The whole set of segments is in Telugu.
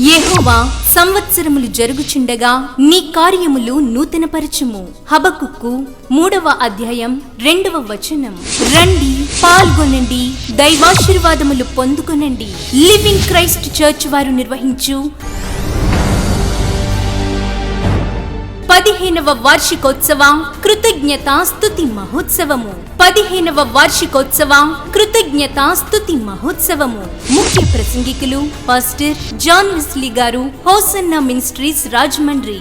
యెహోవా సంవత్సరములు జరుగుచుండగా నీ కార్యములు నూతనపరచుము. హబకుక్కు మూడవ అధ్యాయం రెండవ వచనం. రండి పాల్గొనండి దైవాశీర్వాదములు పొందుకొనండి. లివింగ్ క్రైస్ట్ చర్చ్ వారు నిర్వహించు పదిహేనవ వార్షికోత్సవ కృతజ్ఞత స్తుతి మహోత్సవము. పదిహేనవ వార్షికోత్సవ కృతజ్ఞత స్తుతి మహోత్సవము. ముఖ్య ప్రసంగికులు పాస్టర్ జాన్ విస్లీ గారు హోసన్న మినిస్ట్రీస్ రాజమండ్రి.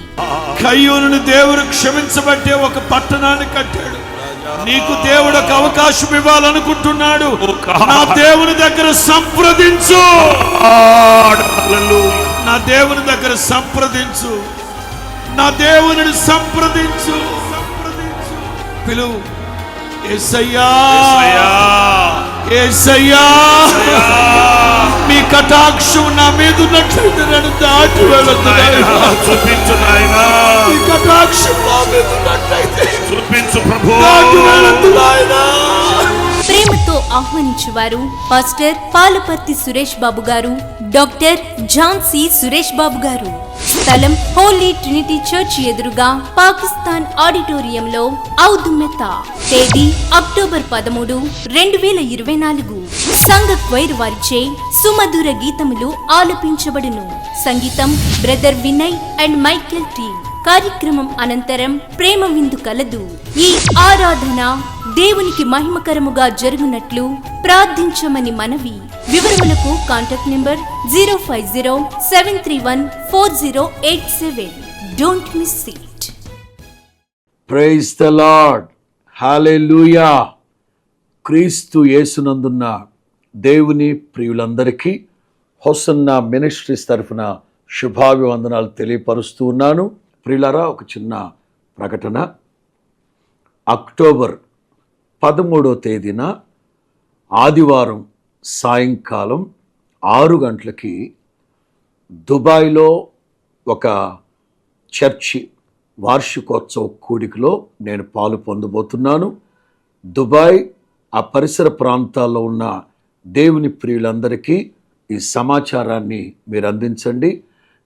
కయ్యూరుని దేవుడు క్షమించబట్టే ఒక పట్టణాన్ని కట్టాడు. నీకు దేవుడు ఒక అవకాశం ఇవ్వాలనుకుంటున్నాడు. నా దేవుని దగ్గర సంప్రదించు. నా దేవుని దగ్గర సంప్రదించు. నా దేవుని సంప్రదించు. సంప్రదించు పిలువు మీ కటాక్షం నా మీద ఉన్నట్లయితే నేను దాటి వెళుతున్నాను చూపించు నాయనా. ఈ కటాక్షం నా మీద ఉన్నట్లయితే చూపించు ప్రభు. దాటి వెళుతున్నాయనా ప్రేమతో ఆహ్వానించువారు పాస్టర్ పాలపర్తి సురేష్ బాబు గారు డాక్టర్ ఝాన్సీ సురేష్ బాబు గారు. స్థలం హోలీ ట్రినిటీ చర్చ్ ఎదురుగా పాకిస్తాన్ ఆడిటోరియంలో ఔదుమెత తేదీ అక్టోబర్ పదమూడు రెండు వేల ఇరవై నాలుగు. సంఘ క్వైర్ వారిచే సుమధుర గీతములు ఆలపించబడును. సంగీతం brother Vinay and Michael T. కార్యక్రమం అనంతరం ప్రేమ విందు కలదు. ఈ ఆరాధన దేవునికి మహిమకరముగా జరుగునట్లు ప్రార్థించమని మనవి. వివరములకు contact number zero five zero seven three one four zero eight seven. Don't miss it. Praise the Lord. Hallelujah క్రీస్తు యేసునందున్న దేవుని ప్రియులందరికీ హొసన్న మినిస్ట్రీస్ తరఫున శుభాభివందనాలు తెలియపరుస్తూ ఉన్నాను. ప్రియులరా ఒక చిన్న ప్రకటన. అక్టోబర్ పదమూడో తేదీన ఆదివారం సాయంకాలం ఆరు గంటలకి దుబాయ్లో ఒక చర్చి వార్షికోత్సవ కూడికలో నేను పాలు పొందబోతున్నాను. దుబాయ్ ఆ పరిసర ప్రాంతాల్లో ఉన్న దేవుని ప్రియులందరికీ ఈ సమాచారాన్ని మీరు అందించండి.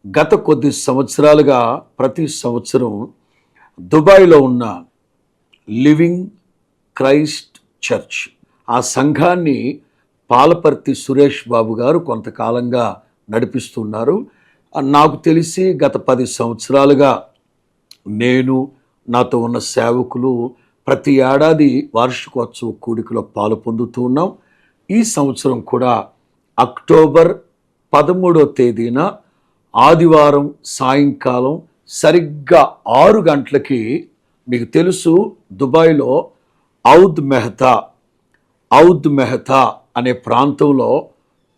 గత కొద్ది సంవత్సరాలుగా ప్రతి సంవత్సరం దుబాయ్లో ఉన్న లివింగ్ క్రైస్ట్ చర్చ్. ఆ సంఘాన్ని పాలపర్తి సురేష్ బాబు గారు కొంతకాలంగా నడిపిస్తున్నారు. నాకు తెలిసి గత పది సంవత్సరాలుగా నేను నాతో ఉన్న సేవకులు ప్రతి ఏడాది వార్షికోత్సవ కూడికలో పాలు పొందుతూ ఉన్నాం. ఈ సంవత్సరం కూడా అక్టోబర్ పదమూడో తేదీన ఆదివారం సాయంకాలం సరిగ్గా ఆరు గంటలకి మీకు తెలుసు దుబాయ్లో ఔద్ మెహతా ఔద్ మెహతా అనే ప్రాంతంలో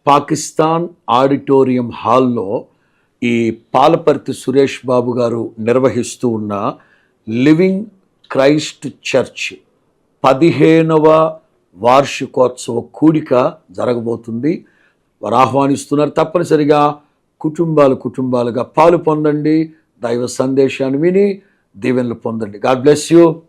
పాకిస్తాన్ ఆడిటోరియం హాల్లో ఈ పాలపర్తి సురేష్ బాబు గారు నిర్వహిస్తూ ఉన్న లివింగ్ క్రైస్ట్ చర్చ్ పదిహేనవ వార్షికోత్సవ కూడిక జరగబోతుంది. వారు ఆహ్వానిస్తున్నారు తప్పనిసరిగా. కుటుంబాలు కుటుంబాలుగా పాలు పొందండి. దైవ సందేశాన్ని విని దీవెనలు పొందండి. God bless you.